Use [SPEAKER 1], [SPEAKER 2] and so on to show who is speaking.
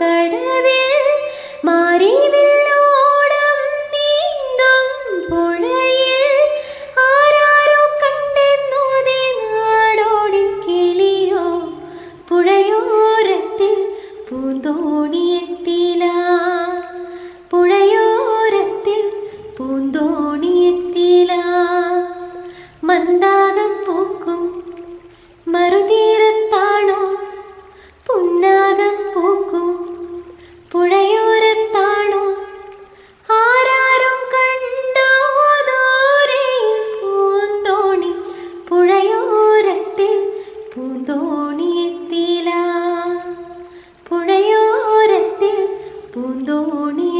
[SPEAKER 1] കടവിൽ നീന്തും പുഴയിൽ. ആരാരോ പുഴയോരത്തിൽ പൂന്തോണിയെത്തില പുഴയോരത്തിൽ പൂന്തോണിയെത്തില മന്ദാ പൂന്തോണിയെത്തില. പുഴയോരത്തിൽ പൂന്തോണി